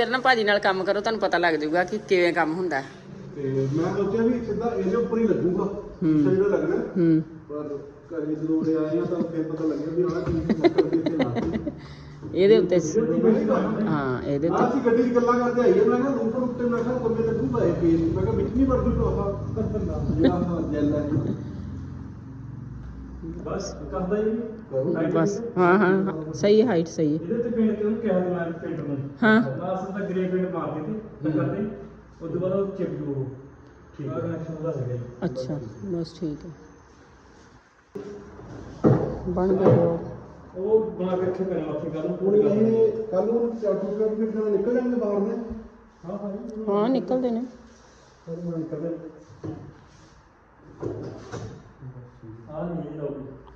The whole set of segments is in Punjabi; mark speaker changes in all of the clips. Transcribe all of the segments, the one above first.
Speaker 1: ਫਿਰ ਨਾ ਭਾਜੀ ਨਾਲ ਕੰਮ ਕਰੋ ਤੁਹਾਨੂੰ ਪਤਾ ਲੱਗ ਜਾਊਗਾ ਕਿ ਕਿਵੇਂ ਕੰਮ ਹੁੰਦਾ।
Speaker 2: ਤੇ ਮੈਂ ਸੋਚਿਆ ਵੀ ਸਿੱਧਾ ਇਹਦੇ ਉੱਪਰ ਹੀ ਲੱਗੂਗਾ
Speaker 1: ਹੂੰ।
Speaker 2: ਜਿਹੜਾ ਲੱਗਣਾ।
Speaker 1: ਹੂੰ।
Speaker 2: ਪਰ ਘਰੇ ਜਦੋਂ ਉਰੇ ਆਏ ਆ ਤਾਂ ਫਿਰ ਪਤਾ ਲੱਗਿਆ ਵੀ ਆਹ ਚੀਜ਼ ਦੇ ਇੱਥੇ
Speaker 1: ਇਹਦੇ ਉੱਤੇ ਹਾਂ ਇਹਦੇ ਉੱਤੇ।
Speaker 2: ਅਸੀਂ ਗੱਡੀ ਦੀ ਗੱਲਾਂ ਕਰਦੇ ਆਈਏ ਮੈਂ ਕਿਹਾ ਰੂਪਰ ਉੱਤੇ ਮੈਂ ਕਿਹਾ ਕੋਲੇ ਲੱਗੂਗਾ ਇਹ ਪੇਜ ਮੈਂ ਕਿਹਾ ਵਿੱਚ ਨਹੀਂ ਜੂ ਆਹ ਜਿਹੜਾ ਜੈਲ ਹੈ
Speaker 3: ਬਸ ਕਰਦਾ ਹੀ ਨਹੀਂ
Speaker 1: ਬਸ ਹਾਂ ਹਾਂ ਹਾਂ, ਸਹੀ ਹਾਈਟ ਸਹੀ ਹੈ
Speaker 3: ਇਹਦੇ ਤੇ ਪੇਂਟ ਕਿਉਂ ਕਿਹਾ ਮੈਂ ਪੇਂਟ ਨੂੰ
Speaker 1: ਹਾਂ
Speaker 3: ਲਾਸਟ ਦਾ ਗ੍ਰੇ ਪੇਂਟ ਮਾਰ ਦਿੱਤੀ ਤਾਂ ਕਰਦੇ ਉਸ ਤੋਂ ਬਾਅਦ ਉਹ ਚਿਪ ਜੂ ਠੀਕ ਹੈ ਕਨੈਕਸ਼ਨ ਉਹਦਾ ਹੈਗਾ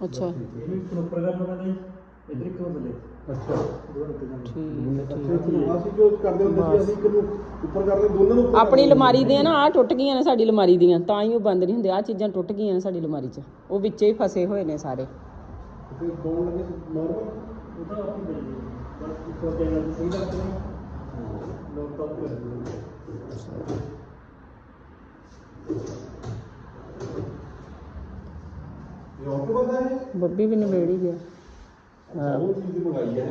Speaker 1: ਅੱਛਾ।
Speaker 3: ਇਹਨੂੰ ਪ੍ਰੋਪਰ ਕਰਨਾ ਪੈਂਦਾ ਜੀ ਇਧਰ ਕਿਉਂ ਬਲੇ
Speaker 2: ਅੱਛਾ
Speaker 3: ਦੋ ਨਿਕਲ ਜਾਂਦੇ
Speaker 1: ਠੀਕ ਹੈ,
Speaker 2: ਅੱਛਾ
Speaker 1: ਠੀਕ। ਹੈ।
Speaker 2: ਇੱਥੇ ਅਸੀਂ ਜੋ ਕਰਦੇ ਹੁੰਦੇ ਸੀ ਅਸੀਂ ਇੱਕ ਨੂੰ ਉੱਪਰ ਕਰਦੇ ਦੋਨਾਂ ਨੂੰ ਉੱਪਰ
Speaker 1: ਆਪਣੀ ਅਲਮਾਰੀ ਦੀਆਂ ਨਾ ਆ ਟੁੱਟ ਗਈਆਂ ਨੇ ਸਾਡੀ ਅਲਮਾਰੀ ਦੀਆਂ। ਤਾਂ ਹੀ ਉਹ ਬੰਦ ਨਹੀਂ ਹੁੰਦੇ। ਆ ਚੀਜ਼ਾਂ ਟੁੱਟ ਗਈਆਂ ਨੇ ਸਾਡੀ ਅਲਮਾਰੀ 'ਚ। ਉਹ ਵਿੱਚੇ ਹੀ ਫਸੇ ਹੋਏ ਨੇ ਸਾਰੇ।
Speaker 2: ਤੇ ਕੌਣ ਲੱਗੇ ਨਾਰਮਲ
Speaker 3: ਉਹ ਤਾਂ ਆਪਣੀ ਬਣੀ ਹੈ ਬਸ ਇੱਕ ਹੋਰ ਚੈਨਲ ਸਹੀ ਲੱਗਦੇ ਨੇ। ਲੋਕ ਤਾਂ
Speaker 2: ਤੋਂ ਬੰਦਾ ਹੈ
Speaker 1: ਬੱਬੀ ਵੀ ਨਿਬੇੜ ਹੀ ਗਿਆ। ਹਾਂ।
Speaker 2: ਉਹ ਚੀਜ਼ ਦੀ ਮੰਗਾਈ ਹੈ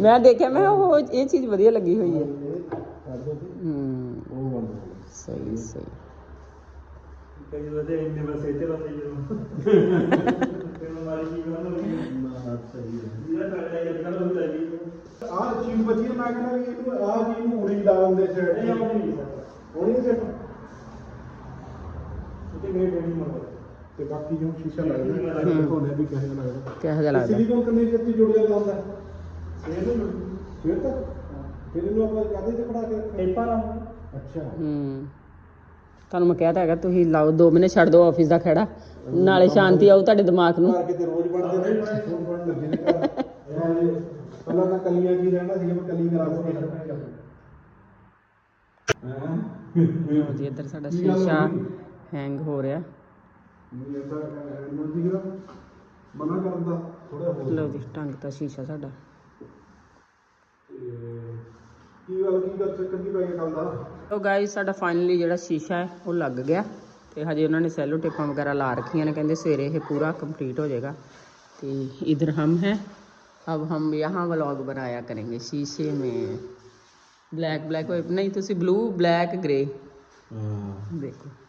Speaker 1: ਮੈਂ ਦੇਖਿਆ ਮੈਂ ਉਹ ਇਹ ਚੀਜ਼ ਵਧੀਆ ਲੱਗੀ ਹੋਈ ਹੈ
Speaker 2: ਦੋ ਤੇ
Speaker 1: ਹੂੰ
Speaker 2: ਉਹ ਬੰਦ
Speaker 1: ਸਹੀ ਸਹੀ।
Speaker 3: ਕਈ ਵਾਰ ਇੰਨੇ ਬਸ ਇੱਥੇ ਸਹੀ ਫਿਰ ਮਾਰੀ ਕੀ ਗੱਲ ਹੋ ਗਈ
Speaker 2: ਨਾ ਸਹੀ ਹੈ
Speaker 3: ਇਹ ਤਾਂ ਇਹ ਗੱਲ ਹੋ ਲੱਗੀ
Speaker 2: ਆਹ ਚੀਜ਼ ਬਚੀ ਮੈਂ ਕਹਿੰਦਾ ਵੀ ਇਹਨੂੰ ਆਹ ਚੀਜ਼ ਨੂੰ ਉਰੀ ਲਾ ਦਿੰਦੇ ਸਾਈਡ
Speaker 3: ਨਹੀਂ ਆਉਂਦੀ ਨਹੀਂ।
Speaker 2: ਹੋਣੀ
Speaker 3: ਉੱਤੇ ਗ੍ਰੇ ਪੇਂਟ ਨਹੀਂ ਮਾਰਦਾ
Speaker 2: ਤੇ ਬਾਕੀ ਜੋ ਸ਼ੀਸ਼ਾ ਲੱਗਦਾ ਦਿਖਾਉਣੇ ਵੀ ਕਿਹੋ ਜਿਹਾ ਲੱਗਦਾ।
Speaker 1: ਕਿਹੋ ਜਿਹਾ ਲੱਗਦਾ।
Speaker 2: ਸਿਲੀਕਨ ਕਿੰਨੇ ਦੀ ਜੁੜ ਜਾਂਦਾ ਹੁੰਦਾ?
Speaker 3: ਨੂੰ।
Speaker 2: ਫਿਰ ਤੱਕ? ਫਿਰ ਇਹਨੂੰ ਆਪਾਂ ਕਾਹਦੇ ਤੇ ਖੜਾ ਕੇ ਰੱਖਣਾ?
Speaker 3: ਟੇਪਾ
Speaker 2: ਅੱਛਾ।
Speaker 1: ਹੂੰ। ਤੁਹਾਨੂੰ ਮੈਂ ਕਹਿਤਾ ਹੈਗਾ ਤੁਸੀਂ ਲਾਓ 2 ਮਹੀਨੇ ਛੱਡ ਦਿਓ ਆਫਿਸ ਦਾ ਖੜਾ। ਨਾਲੇ ਸ਼ਾਂਤੀ ਆਊ ਤੁਹਾਡੇ ਦਿਮਾਗ ਨੂੰ।
Speaker 2: ਘਰ ਕਿਤੇ ਰੋਜ਼ ਬਣਦੇ ਨੇ। ਰੋਜ਼ ਬਣ ਲੱਗੇ ਨੇ। ਘਰ ਇਹ ਪਹਿਲਾਂ ਤਾਂ ਕੱਲੀਆਂ ਕੀ ਰਹਿਣਾ ਸੀ ਮੈਂ ਕੱਲੀ ਕਰਾ ਸਕਦਾ ਹਾਂ?
Speaker 1: ਜੀ ਇੱਧਰ ਸਾਡਾ
Speaker 2: ਹੋ
Speaker 1: ਸ਼ੀਸ਼ਾ? ਹੈਂਗ ਹੋ ਰਿਹਾ।
Speaker 2: ਨਹੀਂ
Speaker 1: ਜੀ ਟੰਗ ਤਾਂ ਸ਼ੀਸ਼ਾ ਸਾਡਾ।
Speaker 2: ਕੀ ਗੱਲ ਕੀ ਗੱਲ ਚੱਕਰ ਕੀ ਪੈ ਗਿਆ ਕੱਲ ਦਾ?
Speaker 1: ਲੋ ਗਾਇਸ ਸਾਡਾ ਫਾਈਨਲੀ ਜਿਹੜਾ ਸ਼ੀਸ਼ਾ ਹੈ ਉਹ ਲੱਗ ਗਿਆ। ਤੇ ਹਜੇ ਉਹਨਾਂ ਨੇ ਸੈਲੋ ਟੇਪਾਂ ਵਗੈਰਾ ਲਾ ਰੱਖੀਆਂ ਨੇ ਕਹਿੰਦੇ ਸਵੇਰੇ ਇਹ ਪੂਰਾ ਕੰਪਲੀਟ ਹੋ ਜਾਏਗਾ। ਤੇ ਇਧਰ ਹਮ ਹੈ। अब हम यहाँ व्लॉग बनाया करेंगे शीशे में ब्लैक ब्लैक नहीं तो ब्लू ब्लैक ग्रे देखो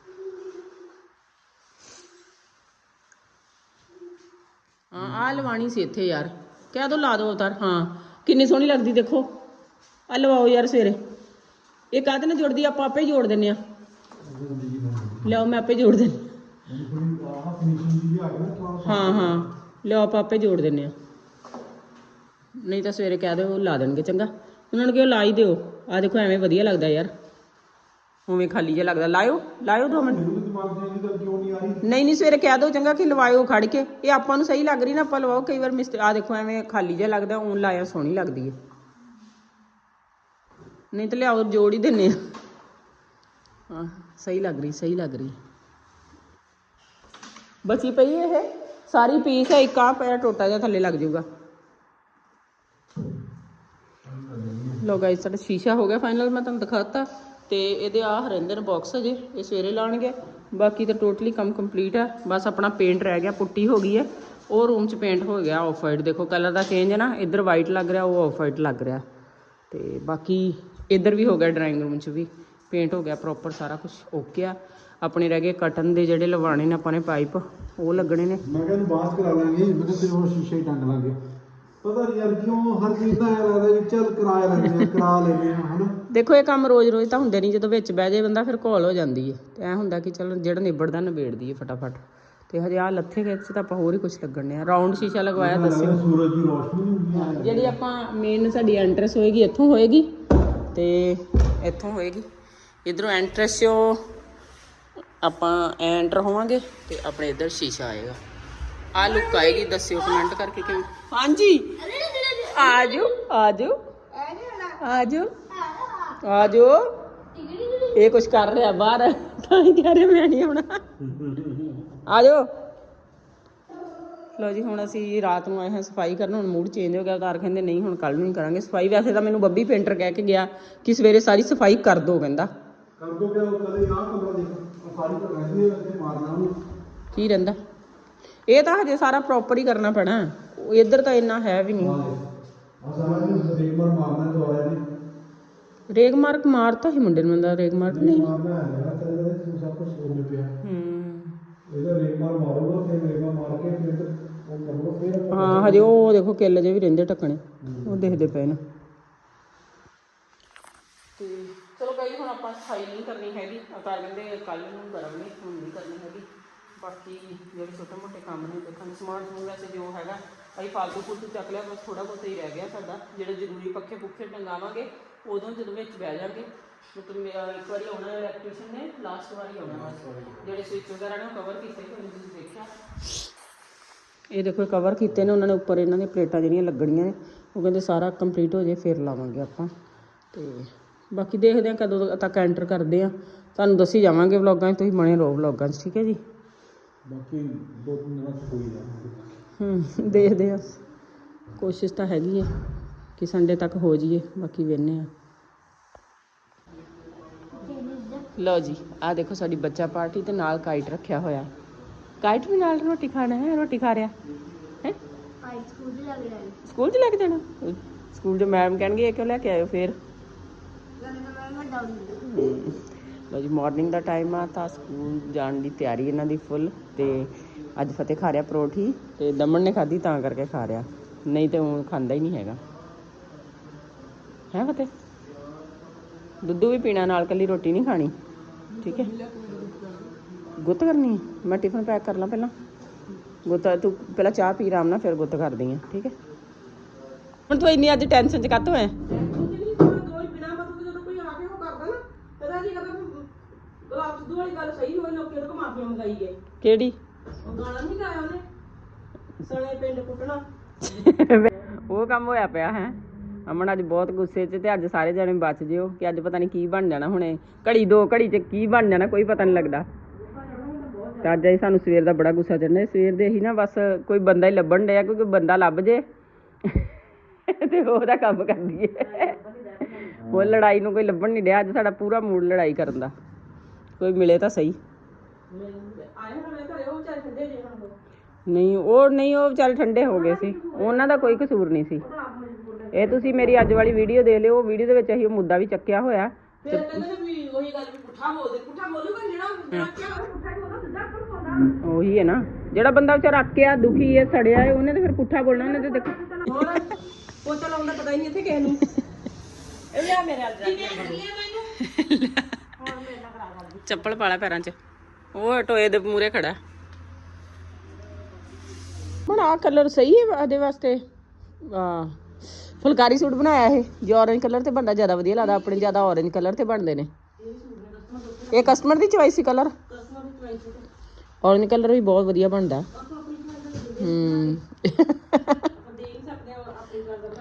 Speaker 1: ਹਾਂ ਆ ਲਵਾਣੀ ਸੀ ਇੱਥੇ ਯਾਰ। ਕਹਿ ਦੋ, ਲਾ ਦੋ ਉਤਾਰ ਹਾਂ, ਕਿੰਨੀ ਸੋਹਣੀ ਲੱਗਦੀ ਦੇਖੋ। ਆ ਲਵਾਓ ਯਾਰ ਸਵੇਰੇ। ਇਹ ਕਾਹਦੇ ਨਾਲ ਜੁੜਦੀ ਆਪਾਂ ਆਪੇ ਜੋੜ ਦਿੰਨੇ ਆ। ਲਿਆਓ ਮੈਂ ਆਪੇ ਜੋੜ ਦਿੰਦੀ ਹਾਂ ਹਾਂ। ਲਿਆਓ ਆਪਾਂ ਆਪੇ ਜੋੜ ਦਿੰਨੇ ਆ। ਨਹੀਂ ਤਾਂ ਸਵੇਰੇ ਕਹਿ ਦਿਓ, ਲਾ ਦੇਣਗੇ, ਚੰਗਾ। ਉਹਨਾਂ ਨੂੰ ਕਿਹਾ, ਲਾ ਹੀ ਦਿਓ। ਆ ਦੇਖੋ, ਐਵੇਂ ਵਧੀਆ ਲੱਗਦਾ ਯਾਰ। ਉਵੇਂ ਖਾਲੀ ਜਿਹਾ ਲੱਗਦਾ। ਲਾਇਓ ਲਾਇਓ ਦੋ ਮਿੰਟ।
Speaker 2: ਨਹੀਂ
Speaker 1: ਨਹੀਂ ਸਵੇਰੇ ਕਹਿ ਦਿਓ ਚੰਗਾ ਕਿ ਲਵਾਇਓ ਖੜ ਕੇ। ਇਹ ਆਪਾਂ ਨੂੰ ਸਹੀ ਲੱਗ ਰਹੀ ਨਾ, ਆਪਾਂ ਲਵਾਓ। ਕਈ ਵਾਰ ਮਿਸਤੇ ਆ ਦੇਖੋ, ਐਵੇਂ ਖਾਲੀ ਜਿਹਾ ਲੱਗਦਾ, ਊਂ ਲਾਇਆ ਸੋਹਣੀ ਲੱਗਦੀ ਹੈ। ਨਹੀਂ ਤਾਂ ਲਿਆਓ, ਜੋੜ ਹੀ ਦਿੰਨੇ ਆ। ਹਾਂ, ਸਹੀ ਲੱਗ ਰਹੀ, ਸਹੀ ਲੱਗ ਰਹੀ। ਬਚੀ ਪਈ ਇਹ? ਸਾਰੀ ਪੀਸ ਹੈ, ਇੱਕ ਆ ਪਿਆ ਟੋਟਾ ਜਿਹਾ ਥੱਲੇ ਲੱਗ ਜਾਊਗਾ। ਲੋ ਗਾਇਸ ਸਾਡਾ ਸ਼ੀਸ਼ਾ ਹੋ ਗਿਆ ਫਾਈਨਲ ਮੈਂ ਤੁਹਾਨੂੰ ਦਿਖਾਤਾ। ਤੇ ਇਹਦੇ ਆ ਹਰਿੰਦਰ ਨੇ ਬਾਕਸ ਅਜੇ ਇਹ ਸਵੇਰੇ ਲਾਣਗੇ ਬਾਕੀ ਤਾਂ ਟੋਟਲੀ ਕੰਮ ਕੰਪਲੀਟ ਹੈ ਬਸ ਆਪਣਾ ਪੇਂਟ ਰਹਿ ਗਿਆ, ਪੁੱਟੀ ਹੋ ਗਈ ਹੈ ਉਹ ਰੂਮ 'ਚ ਪੇਂਟ ਹੋ ਗਿਆ ਆਫ ਵਾਈਟ ਦੇਖੋ ਕਲਰ ਦਾ ਚੇਂਜ ਹੈ ਨਾ, ਇੱਧਰ ਵਾਈਟ ਲੱਗ ਰਿਹਾ, ਉਹ ਆਫ ਵਾਈਟ ਲੱਗ ਰਿਹਾ। ਤੇ ਬਾਕੀ ਇੱਧਰ ਵੀ ਹੋ ਗਿਆ ਡਰਾਇੰਗ ਰੂਮ 'ਚ ਵੀ। ਪੇਂਟ ਹੋ ਗਿਆ ਪ੍ਰੋਪਰ ਸਾਰਾ ਕੁਝ ਓਕੇ ਆ। ਆਪਣੇ ਰਹਿ ਗਏ ਕਟਨ ਦੇ ਜਿਹੜੇ ਲਵਾਣੇ ਨੇ ਆਪਾਂ ਨੇ ਪਾਈਪ ਉਹ ਲੱਗਣੇ ਨੇ।
Speaker 2: ਮੈਂ ਕਿਹਾ ਇਹਨੂੰ ਕਰਾ ਲਾਂਗੇ, ਮੈਂ ਕਿਹਾ ਹੋਰ ਸ਼ੀਸ਼ੇ ਟੰਗ ਲਾਂਗੇ ਪਤਾ ਨਹੀਂ ਯਾਰ ਕਿਉਂ ਹਰ ਚੀਜ਼ ਦਾ ਐਂ ਲੱਗਦਾ ਵੀ ਚੱਲ ਕਿਰਾਇਆ ਲੈਂਦੇ ਆ ਕਰਾ ਲੈਂਦੇ ਆ ਹਨਾ?
Speaker 1: ਦੇਖੋ ਇਹ ਕੰਮ ਰੋਜ਼-ਰੋਜ਼ ਤਾਂ ਹੁੰਦੇ ਨਹੀਂ ਜਦੋਂ ਵਿੱਚ ਬਹਿ ਜਾਏ ਬੰਦਾ ਫਿਰ ਘੋਲ ਹੋ ਜਾਂਦੀ ਹੈ ਤੇ ਐ ਹੁੰਦਾ ਕਿ ਚਲੋ ਜਿਹੜਾ ਨਿਬੜਦਾ ਨਿਬੇੜ ਦਈਏ ਫਟਾਫਟ। ਤੇ ਹਜੇ ਆ ਲੱਥੇ ਗਏ ਚ ਤਾਂ ਆਪਾਂ ਹੋਰ ਹੀ ਕੁਝ ਲੱਗਣੇ ਆ ਰਾਉਂਡ ਸ਼ੀਸ਼ਾ ਲਗਵਾਇਆ ਦੱਸਿਓ
Speaker 2: ਸੂਰਜ ਦੀ ਰੋਸ਼ਨੀ ਹੁੰਦੀ ਆ।
Speaker 1: ਜਿਹੜੀ ਆਪਾਂ ਮੇਨ ਸਾਡੀ ਐਂਟਰੈਂਸ ਹੋਏਗੀ ਇੱਥੋਂ ਹੋਏਗੀ। ਤੇ ਇੱਥੋਂ ਹੋਏਗੀ। ਇਧਰੋਂ ਐਂਟਰੈਂਸ ਚੋਂ ਆਪਾਂ ਐਂਟਰ ਹੋਵਾਂਗੇ ਤੇ ਆਪਣੇ ਇੱਧਰ ਸ਼ੀਸ਼ਾ ਆਏਗਾ। ਆ ਲੁੱਕ ਆਏਗੀ ਦੱਸਿਓ ਕਮੈਂਟ ਕਰਕੇ ਕਿਵੇਂ ਹਾਂਜੀ। ਆਜੋ ਆਜੋ। ਆਜੋ। ਆਜੋ। ਇਹ ਕੁਝ ਕਰ ਰਿਹਾ ਬਾਹਰ ਤਾਂ ਹੀ ਕਹਿ ਰਿਹਾ ਮੈਂ ਨਹੀਂ ਆਉਣਾ। ਆਜੋ। ਲੋ ਜੀ ਹੁਣ ਅਸੀਂ ਰਾਤ ਨੂੰ ਆਏ ਹਾਂ ਸਫ਼ਾਈ ਕਰਨ ਹੁਣ ਮੂਡ ਚੇਂਜ ਹੋ ਗਿਆ ਤਾਰ ਕਹਿੰਦੇ ਨਹੀਂ ਹੁਣ ਕੱਲ ਨੂੰ ਹੀ ਕਰਾਂਗੇ ਸਫ਼ਾਈ। ਵੈਸੇ ਤਾਂ ਮੈਨੂੰ ਬੱਬੀ ਪੇਂਟਰ ਕਹਿ ਕੇ ਗਿਆ ਕਿ ਸਵੇਰੇ ਸਾਰੀ ਸਫ਼ਾਈ ਕਰ ਦੋ ਕਹਿੰਦਾ।
Speaker 2: ਕਰ ਦੋ ਕਿ ਉਹ ਕਦੇ ਆਹ ਕਮਰਾ ਦੇਖ ਸਾਰੀ ਤਾਂ ਰਹਿੰਦੀ ਮਾਰਨਾ ਉਹਨੂੰ।
Speaker 1: ਕੀ ਰਹਿੰਦਾ? ਇਹ ਤਾਂ ਹਜੇ ਸਾਰਾ ਪ੍ਰੋਪਰ ਹੀ ਕਰਨਾ ਪੈਣਾ। ਉਹ ਇੱਧਰ ਤਾਂ ਇੰਨਾ ਹੈ ਵੀ ਨਹੀਂ।
Speaker 2: ਮਾਰ ਦੀ
Speaker 1: ਰੇਗ ਮਾਰਕ ਮਾਰਤਾ ਹੀ ਮੁੰਡੇ ਨੂੰ ਬੰਦਾ ਰੇਗ ਮਾਰਕ ਨਹੀਂ।
Speaker 2: ਮਾਰਨਾ ਹੈ ਤੇਰੇ ਸਭ ਕੁਝ ਹੋ ਪਿਆ।
Speaker 1: ਹੂੰ।
Speaker 2: ਇਹਦਾ ਰੇਮਾਰ ਮਾਰੂਗਾ ਫਿਰ ਰੇਮਾ ਮਾਰ ਕੇ ਫਿਰ ਉਹ ਕਰੂਗਾ ਫਿਰ
Speaker 1: ਹਾਂ ਹਜੇ ਉਹ ਦੇਖੋ ਕਿੱਲ ਜੇ ਵੀ ਰਹਿੰਦੇ ਟੱਕਣੇ ਉਹ ਦੇਖਦੇ ਪਏ ਨੇ। ਤੇ ਚਲੋ ਗਈ ਹੁਣ ਆਪਾਂ ਸਫ਼ਾਈ ਨਹੀਂ ਕਰਨੀ ਹੈਗੀ। ਅਕਾਰ ਕਹਿੰਦੇ ਕੱਲ ਨੂੰ ਕਰਾਂਗੇ ਹੁਣ ਨਹੀਂ ਕਰਨੀ ਹੈਗੀ। ਬਾਕੀ ਜਿਹੜੇ ਛੋਟੇ ਮੋਟੇ ਕੰਮ ਨੇ ਦੇਖਾਂਗੇ ਸਮਾਨ ਸਮੂਨ ਵੈਸੇ ਜੋ ਹੈਗਾ ਅਸੀਂ ਫਾਲਤੂ ਫੁਲਤੂ ਚੱਕ ਲਿਆ ਬਸ ਥੋੜਾ ਬਹੁਤ ਹੀ ਰਹਿ ਗਿਆ ਸਾਡਾ। ਜਿਹੜੇ ਜ਼ਰੂਰੀ ਪੱਖੇ ਪੁੱਖੇ ਟੰਗਾਵਾਂਗੇ ਉਦੋਂ ਜਦੋਂ ਵਿੱਚ ਬਹਿ ਜਾਾਂਗੇ ਮਤਲਬ ਮੇਰਾ ਇੱਕ ਵਾਰੀ ਆਉਣਾ ਇਲੈਕਟ੍ਰੀਸ਼ੀਅਨ ਨੇ ਲਾਸਟ ਵਾਰੀ ਆਉਣਾ। ਜਿਹੜੇ ਸਵਿਚ ਵਗੈਰਾ ਨੇ ਕਵਰ ਕੀਤੇ ਹੋਏ ਤੁਸੀਂ ਦੇਖਿਆ। ਇਹ ਦੇਖੋ ਕਵਰ ਕੀਤੇ ਨੇ ਉਹਨਾਂ ਨੇ ਉੱਪਰ ਇਹਨਾਂ ਦੀਆਂ ਪਲੇਟਾਂ ਜਿਹੜੀਆਂ ਲੱਗਣੀਆਂ ਨੇ ਉਹ ਕਹਿੰਦੇ ਸਾਰਾ ਕੰਪਲੀਟ ਹੋ ਜੇ ਫਿਰ ਲਾਵਾਂਗੇ ਆਪਾਂ। ਤੇ ਬਾਕੀ ਦੇਖਦੇ ਹਾਂ ਕਦੋਂ ਤੱਕ ਐਂਟਰ ਕਰਦੇ ਆ ਤੁਹਾਨੂੰ ਦੱਸੀ ਜਾਵਾਂਗੇ ਵਲੌਗਾਂ 'ਚ ਤੁਸੀਂ ਬਣੇ ਰਹੋ ਵਲੌਗਾਂ 'ਚ ਠੀਕ ਹੈ ਜੀ?
Speaker 2: ਬਾਕੀ ਦੋ ਤਿੰਨ ਦਿਨਾਂ ਚ ਹੋਈ ਜਾਣਾ
Speaker 1: ਹੂੰ ਦੇਖਦੇ ਆ ਕੋਸ਼ਿਸ਼ ਤਾਂ ਹੈਗੀ ਹੈ ਕਿ ਸੰਡੇ ਤੱਕ ਹੋ ਜਾਈਏ, ਬਾਕੀ ਵੇਖਨੇ ਆ ਲਓ ਜੀ ਆ ਦੇਖੋ ਸਾਡੀ ਬੱਚਾ ਪਾਰਟੀ ਤੇ ਨਾਲ ਕਾਈਟ ਰੱਖਿਆ ਹੋਇਆ। ਕਾਈਟ ਵੀ ਨਾਲ ਰੋਟੀ ਖਾਣਾ ਹੈ, ਰੋਟੀ ਖਾ ਰਿਹਾ? ਹੈ? ਸਕੂਲ 'ਚ ਲੈ ਕੇ ਜਾਣਾ? ਸਕੂਲ 'ਚ ਮੈਮ ਕਹਿਣਗੇ, ਇਹ ਕਿਉਂ ਲੈ ਕੇ ਆਇਓ ਫੇਰ? ਲਓ ਜੀ ਮਾਰਨਿੰਗ ਦਾ ਟਾਈਮ ਆ, ਤਾਂ ਸਕੂਲ ਜਾਣ ਦੀ ਤਿਆਰੀ ਇਹਨਾਂ ਦੀ ਫੁੱਲ ਤੇ ਅੱਜ ਫਤਿਹ ਖਾ ਰਿਹਾ ਪਰੋਠੀ ਤੇ ਦਮਨ ਨੇ ਖਾਧੀ ਤਾਂ ਕਰਕੇ ਖਾ ਰਿਹਾ। ਨਹੀਂ ਤੇ ਉਹ ਖਾਂਦਾ ਹੀ ਨਹੀਂ ਹੈਗਾ। ਹੈ ਫਤਿਹ? ਦੁੱਧੂ ਵੀ ਪੀਣਾ, ਨਾਲ ਕੱਲੀ ਰੋਟੀ ਨਹੀਂ ਖਾਣੀ। ਠੀਕ ਹੈ। ਗੁੱਤ ਕਰਨੀ ਮੈਂ ਟਿਫਨ ਪੈਕ ਕਰ ਲਾਂ ਪਹਿਲਾਂ। ਗੁੱਤ, ਤੂੰ ਪਹਿਲਾਂ ਚਾਹ ਪੀ, ਆਰਾਮ ਨਾਲ ਫਿਰ ਗੁੱਤ ਕਰਦੀ ਆ ਠੀਕ ਹੈ। ਹੁਣ ਤੂੰ ਇੰਨੀ ਅੱਜ ਟੈਨਸ਼ਨ ਚ ਕੱਤ ਕਿਹੜੀ? ਉਹ ਕੰਮ ਹੋਇਆ ਪਿਆ ਹੈ। ਅਮਨ ਅੱਜ ਬਹੁਤ ਗੁੱਸੇ 'ਚ ਤੇ ਅੱਜ ਸਾਰੇ ਜਣੇ ਬਚ ਜਿਓ ਕਿ ਅੱਜ ਪਤਾ ਨਹੀਂ ਕੀ ਬਣ ਜਾਣਾ ਹੁਣੇ। ਘੜੀ ਦੋ ਘੜੀ 'ਚ ਕੀ ਬਣ ਜਾਣਾ ਕੋਈ ਪਤਾ ਨਹੀਂ ਲੱਗਦਾ। ਤੇ ਅੱਜ ਹੀ ਸਾਨੂੰ ਸਵੇਰ ਦਾ ਬੜਾ ਗੁੱਸਾ ਚੜਨਾ ਸਵੇਰ ਦੇ ਹੀ ਨਾ ਬਸ ਕੋਈ ਬੰਦਾ ਹੀ ਲੱਭਣ ਡਿਆ ਕੋਈ ਬੰਦਾ ਲੱਭ ਜੇ। ਤੇ ਉਹਦਾ ਕੰਮ ਕਰਦੀ ਏ। ਉਹ ਲੜਾਈ ਨੂੰ ਕੋਈ ਲੱਭਣ ਨਹੀਂ ਡਿਆ। ਅੱਜ ਸਾਡਾ ਪੂਰਾ ਮੂਡ ਲੜਾਈ ਕਰਨ ਦਾ। ਕੋਈ ਮਿਲੇ ਤਾਂ ਸਹੀ। ਨਹੀਂ ਉਹ ਨਹੀਂ ਉਹ ਵਿਚਾਰੇ ਠੰਡੇ ਹੋ ਗਏ ਸੀ। ਉਹਨਾਂ ਦਾ ਕੋਈ ਕਸੂਰ ਨਹੀਂ ਸੀ। ਇਹ ਤੁਸੀਂ ਮੇਰੀ ਅੱਜ ਵਾਲੀ ਵੀਡੀਓ ਦੇਖ ਲਿਓ। ਉਹ ਵੀਡੀਓ ਦੇ ਵਿੱਚ ਅਸੀਂ ਉਹ ਮੁੱਦਾ ਵੀ ਚੱਕਿਆ ਹੋਇਆ। ਉਹੀ ਹੈ। ਨਾ। ਜਿਹੜਾ ਬੰਦਾ ਵਿਚਾਰਾ ਅੱਕਿਆ ਦੁਖੀ ਹੈ ਸੜਿਆ ਹੈ ਉਹਨੇ ਤਾਂ ਫਿਰ ਪੁੱਠਾ ਬੋਲਣਾ ਉਹਨੇ ਤੇ ਦੇਖੋ। ਚੱਪਲ ਪਾਲਾ ਪੈਰਾਂ 'ਚ। ਉਹ ਟੋਏ ਦੇ ਮੂਰੇ ਖੜਾ। ਹੁਣ ਆ ਕਲਰ ਸਹੀ ਹੈ ਇਹਦੇ ਵਾਸਤੇ? ਆ ਫੁਲਕਾਰੀ ਸੂਟ ਬਣਾਇਆ ਇਹ, ਜੇ orange ਕਲਰ ਤੇ ਬੰਦਾ ਜ਼ਿਆਦਾ ਵਧੀਆ ਲੱਗਦਾ, ਆਪਣੇ ਜ਼ਿਆਦਾ orange ਕਲਰ ਤੇ ਬਣਦੇ ਨੇ। ਇਹ ਕਸਟਮਰ ਦੀ ਚੁਆਇਸ ਸੀ ਕਲਰ orange ਕਲਰ ਵੀ ਬਹੁਤ ਵਧੀਆ ਬਣਦਾ। ਹੂੰ।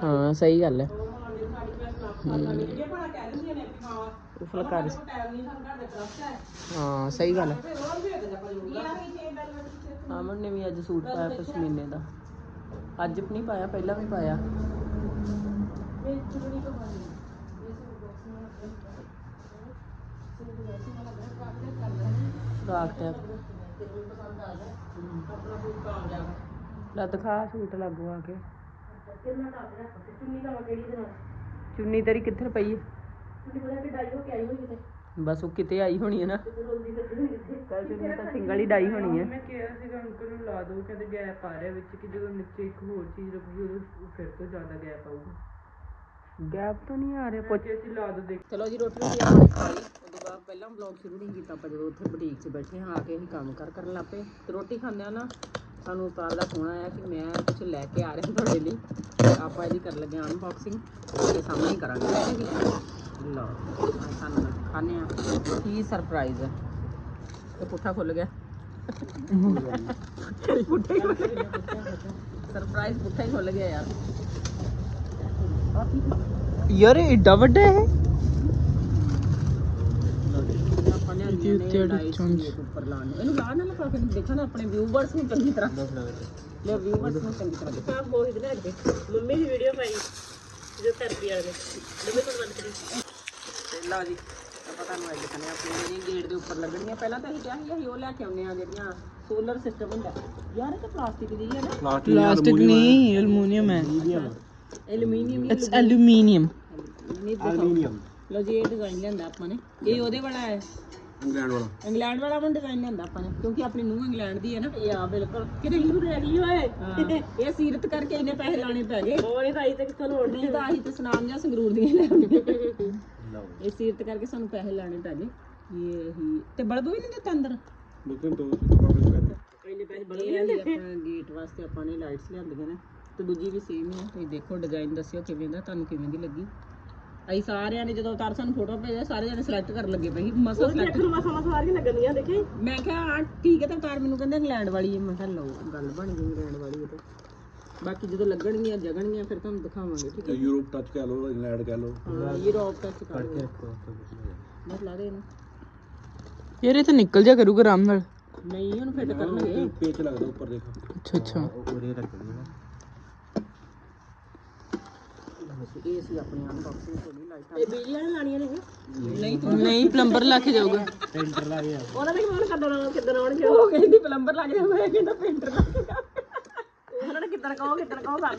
Speaker 1: ਹਾਂ, ਸਹੀ ਗੱਲ ਹੈ। ਉਹ ਫੁਲਕਾਰੀ ਹਾਂ ਸਹੀ ਗੱਲ ਹੈ। ਅਮਨ ਨੇ ਵੀ ਅੱਜ ਸੂਟ ਪਾਇਆ ਪਸ਼ਮੀਨੇ ਦਾ। ਅੱਜ ਵੀ ਨਹੀਂ ਪਾਇਆ ਪਹਿਲਾਂ ਵੀ ਪਾਇਆ। ਰਾਖ ਤੇ ਲੈ ਦਿਖਾ ਸੂਟ ਲੱਗੂ ਆ ਕੇ। ਚੁੰਨੀ ਤੇਰੀ ਕਿੱਥੇ ਪਈ ਹੈ? ਬਸ ਉਹ ਕਿਤੇ ਆਈ ਹੋਣੀ ਹੈ ਨਾ। ਕੱਲ ਚੁੰਨੀ ਤਾਂ ਸਿੰਗਲ ਹੀ ਡਾਈ ਹੋਣੀ ਹੈ
Speaker 4: ਮੈਂ ਕਿਹਾ ਸੀਗਾ ਅੰਕਲ ਨੂੰ ਲਾ ਦੋ ਕਹਿੰਦੇ ਗੈਪ ਆ ਰਿਹਾ ਵਿੱਚ ਕਿ ਜਦੋਂ ਨੀਚੇ ਇੱਕ ਹੋਰ ਚੀਜ਼ ਰੱਖੀ ਉਹ ਫਿਰ ਤੋਂ ਜ਼ਿਆਦਾ ਗੈਪ ਆਊਗਾ।
Speaker 1: ਗੈਪ ਤਾਂ ਨਹੀਂ ਆ ਰਿਹਾ ਪੁੱਛ
Speaker 4: ਕਿ ਅਸੀਂ ਲਾ ਦੋ ਦੇਖ।
Speaker 1: ਚਲੋ ਜੀ ਰੋਟੀ ਰੋਟੀ ਆਪਣੀ ਖਾਈ ਉਦੋਂ ਬਾਅਦ ਪਹਿਲਾਂ ਵਲੌਗ ਸ਼ੁਰੂ ਨਹੀਂ ਕੀਤਾ ਆਪਾਂ ਜਦੋਂ ਉੱਥੇ ਬੁਟੀਕ 'ਚ ਬੈਠੇ ਹਾਂ ਆ ਕੇ ਅਸੀਂ ਕੰਮ ਕਰ ਕਰਨ ਲੱਪੇ ਤੇ ਰੋਟੀ ਖਾਂਦਿਆਂ ਨਾ ਸਾਨੂੰ ਉਸਤਾਦ ਦਾ ਫੋਨ ਆਇਆ ਕਿ ਮੈਂ ਕੁਝ ਲੈ ਕੇ ਆ ਰਿਹਾ ਤੁਹਾਡੇ ਲਈ। ਤੇ ਆਪਾਂ ਇਹਦੀ ਕਰ ਲੱਗੇ ਅਨਬਾਕਸਿੰਗ ਤੁਹਾਡੇ ਸਾਹਮਣੇ ਹੀ ਕਰਾਂਗੇ। ਠੀਕ ਹੈ ਜੀ ਲਓ ਸਾਨੂੰ ਖਾਣੇ ਆ ਕੀ ਸਰਪ੍ਰਾਈਜ਼ ਹੈ। ਇਹ ਪੁੱਠਾ ਖੁੱਲ ਗਿਆ। ਪੁੱਠਾ ਹੀ ਖੁੱਲ ਗਿਆ। ਸਰਪ੍ਰਾਈਜ਼ ਪੁੱਠਾ ਹੀ ਖੁੱਲ ਗਿਆ ਯਾਰ। ਯਾਰ ਇਹ ਏਡਾ ਵੱਡਾ ਹੈ। ਲਿਆਂਦੀਆਂ ਨੇ ਜਿਹੜੀ ਚੁੰਝ ਉੱਪਰ ਲਾਣ ਨੂੰ ਇਹਨੂੰ ਲਾ ਨਾ ਲਗਾ ਕੇ ਦੇਖਣਾ ਆਪਣੇ ਵਿਊਵਰਸ ਨੂੰ ਚੰਗੀ ਤਰ੍ਹਾਂ। ਲੈ ਵਿਊਵਰਸ ਨੂੰ ਚੰਗੀ ਤਰ੍ਹਾਂ ਦਿਖਾ। ਮੋਹਿਤ ਨੇ ਅੱਗੇ ਮੰਮੀ ਦੀ ਵੀਡੀਓ ਪਾਈ। ਜੋ ਥੈਰੇਪੀ ਵਾਲੇ ਲੰਮੇ ਤੋਂ ਬੰਦ ਕਰੀ ਲਓ ਜੀ ਆਪਾਂ ਤੁਹਾਨੂੰ ਅੱਜ ਦਿਖਾਣੇ ਆਪਣੇ ਜਿਹੜੀਆਂ ਗੇਟ ਦੇ ਉੱਪਰ ਲੱਗਣੀਆਂ ਪਹਿਲਾਂ ਤਾਂ ਅਸੀਂ ਕਿਹਾ ਸੀ ਅਸੀਂ ਉਹ ਲੈ ਕੇ ਆਉਂਦੇ ਆ ਜਿਹੜੀਆਂ ਸੋਲਰ ਸਿਸਟਮ ਹੁੰਦਾ। ਯਾਰ ਇਹ ਤਾਂ ਪਲਾਸਟਿਕ ਦੀ ਹੈ ਨਾ?
Speaker 2: ਪਲਾਸਟਿਕ
Speaker 1: ਨਹੀਂ ਐਲੂਮੀਨੀਅਮ ਹੈ। ਐਲੂਮੀਨੀਅਮ ਇਟਸ ਐਲੂਮੀਨੀਅਮ
Speaker 2: ਐਲੂਮੀਨੀਅਮ
Speaker 1: ਲੋ ਜੀ ਇਹ ਡਿਜ਼ਾਈਨ ਲਿਆਂਦਾ ਆਪਾਂ ਨੇ। ਇਹ ਉਹਦੇ ਵਾਲਾ ਹੈ।
Speaker 2: ਇੰਗਲੈਂਡ ਵਾਲਾ।
Speaker 1: ਇੰਗਲੈਂਡ ਵਾਲਾ ਵੀ ਡਿਜ਼ਾਈਨ ਲਿਆਂਦਾ ਆਪਾਂ ਨੇ ਕਿਉਂਕਿ ਆਪਣੀ ਨੂੰਹ ਇੰਗਲੈਂਡ ਦੀ ਹੈ ਨਾ ਇਹ ਆ ਬਿਲਕੁਲ। ਕਿਤੇ ਹਿੰਦੂ ਰਹਿ ਗਈ ਓਏ। ਇਹ ਸੀਰਤ ਕਰਕੇ ਇਹਨੇ ਪੈਸੇ ਲਾਣੇ ਪੈ ਗਏ। ਉਹ ਨਹੀਂ ਤਾਂ ਤੇ ਕਿੱਥੋਂ ਲੋੜਨੀ ਤਾਂ ਅਸੀਂ ਤੇ ਸੁਨਾਮ ਜਾਂ ਸੰਗਰੂਰ ਦੀਆਂ ਲੈਣੀਆਂ ਇਹ ਸੀਰਤ ਕਰਕੇ ਸਾਨੂੰ ਪੈਸੇ ਲਾਣੇ ਪੈ ਗਏ ਇਹ ਹੀ। ਤੇ ਬਲਬ ਵੀ ਨਹੀਂ ਦਿੱਤਾ ਅੰਦਰ?
Speaker 2: ਪੈਸੇ
Speaker 1: ਬਲਬ ਨਹੀਂ ਗੇਟ ਵਾਸਤੇ ਆਪਾਂ ਨੇ ਲਾਈਟਸ ਲਿਆਂਦੀਆਂ ਨੇ। ਤੇ ਦੂਜੀ ਵੀ ਸੇਮ ਹੀ ਹੈ ਤੁਸੀਂ ਦੇਖੋ ਡਿਜ਼ਾਈਨ ਦੱਸਿਓ ਕਿਵੇਂ ਦਾ ਤੁਹਾਨੂੰ ਕਿਵੇਂ ਦੀ ਲੱਗੀ। ਅਸੀਂ ਸਾਰਿਆਂ ਨੇ ਜਦੋਂ ਤਾਰ ਸਾਨੂੰ ਫੋਟੋ ਭੇਜਿਆ ਸਾਰੇ ਜਣੇ ਸਿਲੈਕਟ ਕਰਨ ਲੱਗੇ ਸੀ। ਮਸਾ ਸਿਲੈਕਟ ਮਸਾ ਮਸਾ ਸਾਰੀਆਂ ਲੱਗਣੀਆਂ ਦੇਖੇ? ਮੈਂ ਕਿਹਾ ਹਾਂ ਠੀਕ ਹੈ ਤਾਂ ਤਾਰ ਮੈਨੂੰ ਕਹਿੰਦੇ ਇੰਗਲੈਂਡ ਵਾਲੀ ਹੈ। ਮੈਂ ਕਿਹਾ ਲਓ ਗੱਲ ਬਣ ਗਈ ਇੰਗਲੈਂਡ ਵਾਲੀ ਹੈ ਤੇ। ਬਾਕੀ ਜਦੋਂ ਲੱਗਣਗੀਆਂ ਜਗਣਗੀਆਂ ਫਿਰ ਤੁਹਾਨੂੰ ਦਿਖਾਵਾਂਗੇ ਠੀਕ ਹੈ
Speaker 2: ਯੂਰਪ ਟੱਚ ਕਹਿ ਲਓ ਇੰਗਲੈਂਡ ਕਹਿ ਲਓ।
Speaker 1: ਹਾਂ ਯੂਰਪ ਤੱਕ ਕਰ ਬਸ ਲਾ ਦੇ ਇਹਨੂੰ।
Speaker 5: ਯਾਰ ਇਹ ਤਾਂ ਨਿਕਲ ਜਾ ਕਰੂਗਾ ਆਰਾਮ ਨਾਲ।
Speaker 1: ਨਹੀਂ ਉਹਨੂੰ ਫਿੱਟ ਕਰਨਗੇ।
Speaker 2: ਪੇਚ ਲੱਗਦਾ ਉੱਪਰ ਦੇਖੋ।
Speaker 5: ਅੱਛਾ ਅੱਛਾ।
Speaker 1: ਇਹ ਸੀ ਆਪਣੀ ਅਨਬਾਕਸਿੰਗ ਥੋੜੀ ਲਾਈਟ ਇਹ ਬਿਜਲੀ ਵਾਲੀਆਂ ਲਾਣੀਆਂ ਨੇ ਨਹੀਂ ਤੂੰ
Speaker 5: ਨਹੀਂ ਪਲੰਬਰ ਲਾ ਕੇ ਜਾਊਗਾ।
Speaker 1: ਉਹਦਾ ਵੀ ਮਨ ਕਰਦਾ ਕਿੱਦਣ ਆਉਣਗੇ ਉਹ ਕਹਿੰਦੀ ਪਲੰਬਰ ਲੱਗ ਜਾ ਮੈਂ ਕਹਿੰਦਾ ਪੇਂਟਰ ਲੱਗ ਜਾ ਕਿੱਦਣ ਕਹੋ ਕਿੱਦਣ ਕਹੋ ਕਰ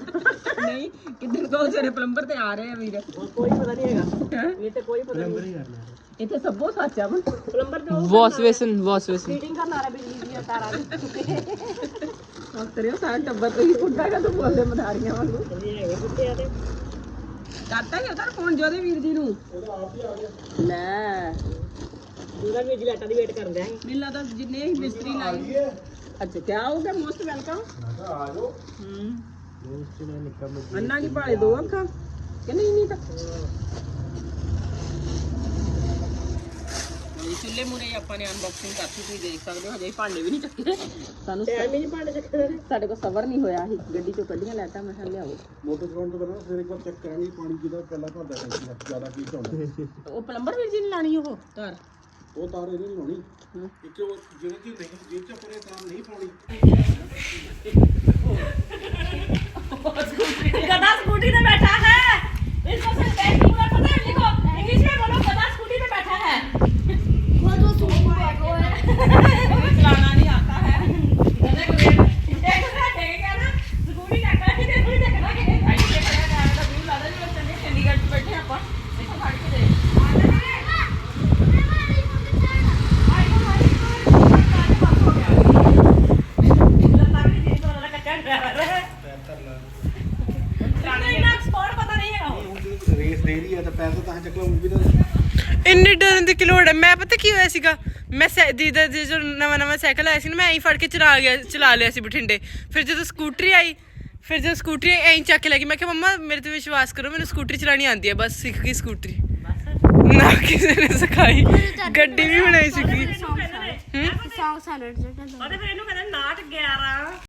Speaker 1: ਨਹੀਂ ਕਿੱਦਣ ਕਹੋ ਜਿਹੜੇ ਪਲੰਬਰ ਤੇ ਆ ਰਹੇ ਆ ਵੀਰ। ਕੋਈ ਪਤਾ ਨਹੀਂ ਹੈਗਾ। ਇਹ ਤੇ ਕੋਈ ਪਤਾ ਨਹੀਂ। ਇਹ ਤੇ ਸਭੋ ਸੱਚ ਆ ਪਲੰਬਰ ਤੇ
Speaker 5: ਵਾਸ਼ ਵੇਸਨ ਵਾਸ਼ ਵੇਸਨ
Speaker 1: ਮੀਟਿੰਗ ਕਰਨ ਆ ਰਿਹਾ ਬਿਜਲੀ ਦੀਆਂ ਤਾਰਾਂ ਦੀ ਕਰਿਓ ਸਾਰਾ ਟੱਬਰ ਤੁਸੀਂ ਉੱਡਾ ਕਾ ਤੂੰ ਬੋਲਦੇ ਮਧਾਰੀਆਂ ਵਾਂਗੂ। ਕਰਤਾ ਹੀ ਉਹਦਾ ਫੋਨ ਜੋਦੇ ਵੀਰ ਜੀ ਨੂੰ। ਲੈ। ਦੂਰਾ ਵੀ ਜਲਾਟਾ ਦੀ ਵੇਟ ਕਰਨ ਦਿਆ ਸੀ। ਮੈਨੂੰ ਲੱਗਦਾ ਜਿੰਨੇ ਹੀ ਮਿਸਤਰੀ ਲਾਈ ਅੱਛਾ ਕੀ ਹੋ ਗਿਆ ਮੋਸਟ ਵੈਲਕਮ? ਆ ਜਾਓ। ਹੂੰ। ਅੰਨਾ ਕੀ ਭਾਲੇ ਦੋ ਅੱਖਾਂ? ਕਿ ਨਹੀਂ ਨਹੀਂ ਤਾਂ। ਇਹ ਚੁੱਲ੍ਹੇ ਮੂਰੇ ਆਪਾਂ ਨੇ ਅਨਬਾਕਸਿੰਗ ਕਰਤੀ ਤੁਸੀਂ ਦੇਖ ਸਕਦੇ ਹੋ ਹਜੇ ਭਾਂਡੇ ਵੀ ਨਹੀਂ ਚੱਕੇ। ਸਾਨੂੰ ਟਾਈਮ ਹੀ ਨਹੀਂ ਭਾਂਡੇ ਚੱਕਦੇ ਸਾਡੇ ਕੋਲ ਸਬਰ ਨਹੀਂ ਹੋਇਆ ਸੀ ਗੱਡੀ ਚੋਂ ਕੱਢੀਆਂ ਲੈਟਾਂ ਮੈਂ ਕਿਹਾ ਲਿਆਓ।
Speaker 2: ਮੋਟਰ ਚਲਾਉਣ ਤੋਂ ਪਹਿਲਾਂ ਫਿਰ ਇੱਕ ਵਾਰ ਚੈੱਕ ਕਰਾਂਗੇ ਪਾਣੀ ਕਿਹਦਾ ਪਹਿਲਾਂ ਭਰਦਾ ਟੈਂਕੀ ਦਾ ਜ਼ਿਆਦਾ ਕੀ ਚਾਹੁੰਦਾ
Speaker 1: ਉਹ ਪਲੰਬਰ ਵੀਰ ਜੀ ਨੇ ਲਾਣੀ ਉਹ
Speaker 2: ਉਹ ਤਾਰ ਇਹਨੇ ਲਾਉਣੀ ਇੱਕ ਉਹ ਜਿਹੜੇ ਕਿ ਨਹੀਂ ਜੇ ਚ ਪਰੇ ਤਾਰ ਨਹੀਂ ਪਾਉਣੀ
Speaker 6: गधा स्कूटी पे बैठा है इसको सिर्फ बैग पूरा पता है है
Speaker 2: ਰੇਸ ਦੇ ਰਹੀ ਹੈ ਤਾਂ ਪੈਸੇ ਤਾਂ ਚੱਕ ਲਓ ਵੀ ਤਾਂ
Speaker 5: ਇੰਨੀ ਡਰਨ ਦੀ ਕੀ ਲੋੜ ਹੈ ਮੈਂ ਪਤਾ ਕੀ ਹੋਇਆ ਸੀਗਾ ਮੈਂ ਸੈ- ਦੀਦਾ ਦੇ ਜੋ ਨਵਾਂ ਨਵਾਂ ਸਾਈਕਲ ਆਇਆ ਸੀ ਨਾ ਮੈਂ ਐਂ ਫੜ ਕੇ ਚਲਾ ਗਿਆ ਚਲਾ ਲਿਆ ਸੀ ਬਠਿੰਡੇ ਫਿਰ ਜਦੋਂ ਸਕੂਟਰੀ ਆਈ ਫਿਰ ਜਦੋਂ ਸਕੂਟਰੀ ਐਂ ਚੱਕ ਕੇ ਲੈ ਗਈ ਮੈਂ ਕਿਹਾ ਮੰਮਾ ਮੇਰੇ ਤੇ ਵਿਸ਼ਵਾਸ ਕਰੋ ਮੈਨੂੰ ਸਕੂਟਰੀ ਚਲਾਣੀ ਆਉਂਦੀ ਹੈ ਬਸ ਸਿੱਖ ਗਈ ਸਕੂਟਰੀ ਨਾ ਕਿਸੇ ਨੇ ਸਿਖਾਈ ਗੱਡੀ ਵੀ ਬਣਾਈ ਸਿੱਖੀ
Speaker 6: ਉਹਦੇ ਫਿਰ ਇਹਨੂੰ ਕਹਿੰਦਾ ਨਾਟ 11